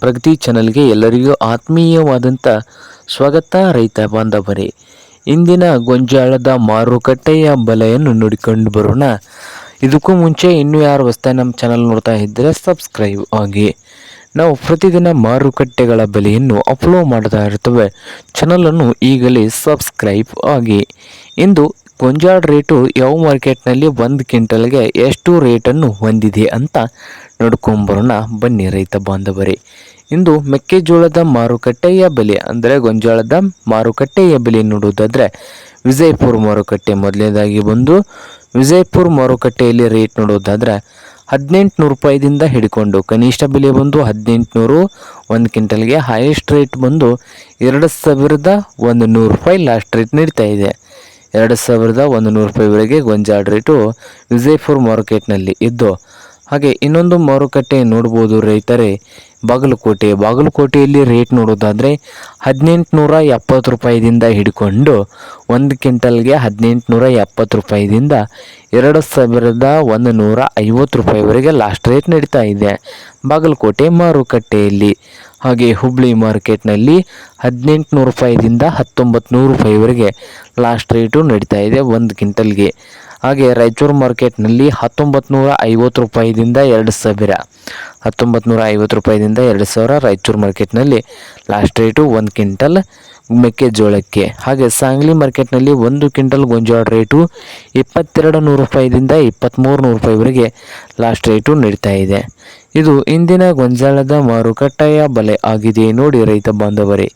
ಪ್ರಗತಿ ಚಾನಲ್ಗೆ ಎಲ್ಲರಿಗೂ ಆತ್ಮೀಯವಾದಂಥ ಸ್ವಾಗತ, ರೈತ ಬಾಂಧವರೇ. ಇಂದಿನ ಗೊಂಜಾಳದ ಮಾರುಕಟ್ಟೆಯ ಬೆಲೆಯನ್ನು ನೋಡಿಕೊಂಡು ಬರೋಣ. ಇದಕ್ಕೂ ಮುಂಚೆ ಇನ್ನೂ ಯಾರು ಹೊಸ್ತಾ ನಮ್ಮ ಚಾನಲ್ ನೋಡ್ತಾ ಇದ್ದರೆ ಸಬ್ಸ್ಕ್ರೈಬ್ ಆಗಿ. ನಾವು ಪ್ರತಿದಿನ ಮಾರುಕಟ್ಟೆಗಳ ಬೆಲೆಯನ್ನು ಅಪ್ಲೋಡ್ ಮಾಡ್ತಾ ಇರ್ತೇವೆ. ಚಾನಲನ್ನು ಈಗಲೇ ಸಬ್ಸ್ಕ್ರೈಬ್ ಆಗಿ. ಇಂದು ಗೊಂಜಾಳ ರೇಟು ಯಾವ ಮಾರ್ಕೆಟ್ನಲ್ಲಿ ಒಂದು ಕ್ವಿಂಟಲ್ಗೆ ಎಷ್ಟು ರೇಟನ್ನು ಹೊಂದಿದೆ ಅಂತ ನೋಡ್ಕೊಂಬರೋಣ. ಬನ್ನಿ ರೈತ ಬಾಂಧವರೇ. ಇಂದು ಮೆಕ್ಕೆಜೋಳದ ಮಾರುಕಟ್ಟೆಯ ಬೆಲೆ ಅಂದರೆ ಗೊಂಜಾಳದ ಮಾರುಕಟ್ಟೆಯ ಬೆಲೆ ನೋಡುವುದಾದರೆ ವಿಜಯಪುರ ಮಾರುಕಟ್ಟೆ ಮೊದಲನೇದಾಗಿ ಬಂದು ವಿಜಯಪುರ ಮಾರುಕಟ್ಟೆಯಲ್ಲಿ ರೇಟ್ ನೋಡೋದಾದರೆ ಹದಿನೆಂಟುನೂರು ರೂಪಾಯಿದಿಂದ ಹಿಡ್ಕೊಂಡು ಕನಿಷ್ಠ ಬೆಲೆ ಬಂದು ಹದಿನೆಂಟುನೂರು, ಒಂದು ಕ್ವಿಂಟಲ್ಗೆ ಹೈಯೆಸ್ಟ್ ರೇಟ್ ಬಂದು ಎರಡು ಸಾವಿರದ ಒಂದು ನೂರು ರೂಪಾಯಿ ಲಾಸ್ಟ್ ರೇಟ್ ನಡೀತಾ ಇದೆ. ಎರಡು ಸಾವಿರದ ಒಂದು ನೂರು ರೂಪಾಯಿವರೆಗೆ ಗೊಂಜಾಳ ರೇಟು ವಿಜಯಪುರ ಮಾರ್ಕೆಟ್ನಲ್ಲಿ ಇದ್ದು ಹಾಗೆ ಇನ್ನೊಂದು ಮಾರುಕಟ್ಟೆ ನೋಡ್ಬೋದು ರೈತರೇ, ಬಾಗಲಕೋಟೆ. ಬಾಗಲಕೋಟೆಯಲ್ಲಿ ರೇಟ್ ನೋಡೋದಾದರೆ ಹದಿನೆಂಟುನೂರ ಎಪ್ಪತ್ತು ರೂಪಾಯಿದಿಂದ ಹಿಡ್ಕೊಂಡು ಒಂದು ಕ್ವಿಂಟಲ್ಗೆ ಹದಿನೆಂಟುನೂರ ಎಪ್ಪತ್ತು ರೂಪಾಯಿದಿಂದ ಎರಡು ಸಾವಿರದ ಒಂದು ನೂರ ಐವತ್ತು ರೂಪಾಯಿವರೆಗೆ ಲಾಸ್ಟ್ ರೇಟ್ ನಡೀತಾ ಇದೆ. ಬಾಗಲಕೋಟೆ ಮಾರುಕಟ್ಟೆಯಲ್ಲಿ. ಹಾಗೆ ಹುಬ್ಳಿ ಮಾರ್ಕೆಟ್ನಲ್ಲಿ ಹದಿನೆಂಟುನೂರು ರೂಪಾಯಿದಿಂದ ಹತ್ತೊಂಬತ್ತು ನೂರು ರೂಪಾಯಿವರೆಗೆ ಲಾಸ್ಟ್ ರೇಟು ನಡೀತಾ ಇದೆ ಒಂದು ಕ್ವಿಂಟಲ್ಗೆ. ಹಾಗೆ ರಾಯಚೂರು ಮಾರ್ಕೆಟ್ನಲ್ಲಿ ಹತ್ತೊಂಬತ್ತು ನೂರ ಐವತ್ತು ರೂಪಾಯಿದಿಂದ ಎರಡು ಸಾವಿರ. ಹತ್ತೊಂಬತ್ತು ನೂರ ಐವತ್ತು ರೂಪಾಯಿದಿಂದ ಎರಡು ಸಾವಿರ ರಾಯಚೂರು ಮಾರ್ಕೆಟ್ನಲ್ಲಿ. ಲಾಸ್ಟ್ ರೇಟು ಒಂದು ಕ್ವಿಂಟಲ್ ಮೆಕ್ಕೆಜೋಳಕ್ಕೆ. ಹಾಗೆ ಸಾಂಗ್ಲಿ ಮಾರ್ಕೆಟ್ನಲ್ಲಿ ಒಂದು ಕ್ವಿಂಟಲ್ ಗೊಂಜಾಳ ರೇಟು ಇಪ್ಪತ್ತೆರಡು ನೂರು ರೂಪಾಯಿದಿಂದ ಇಪ್ಪತ್ತ್ಮೂರು ನೂರು ರೂಪಾಯಿವರೆಗೆ ಲಾಸ್ಟ್ ರೇಟು ನಡೀತಾ ಇದೆ. ಇದು ಇಂದಿನ ಗೊಂಜಾಳದ ಮಾರುಕಟ್ಟೆಯ ಬಲೆ ಆಗಿದೆ. ನೋಡಿ ರೈತ ಬಾಂಧವರೇ.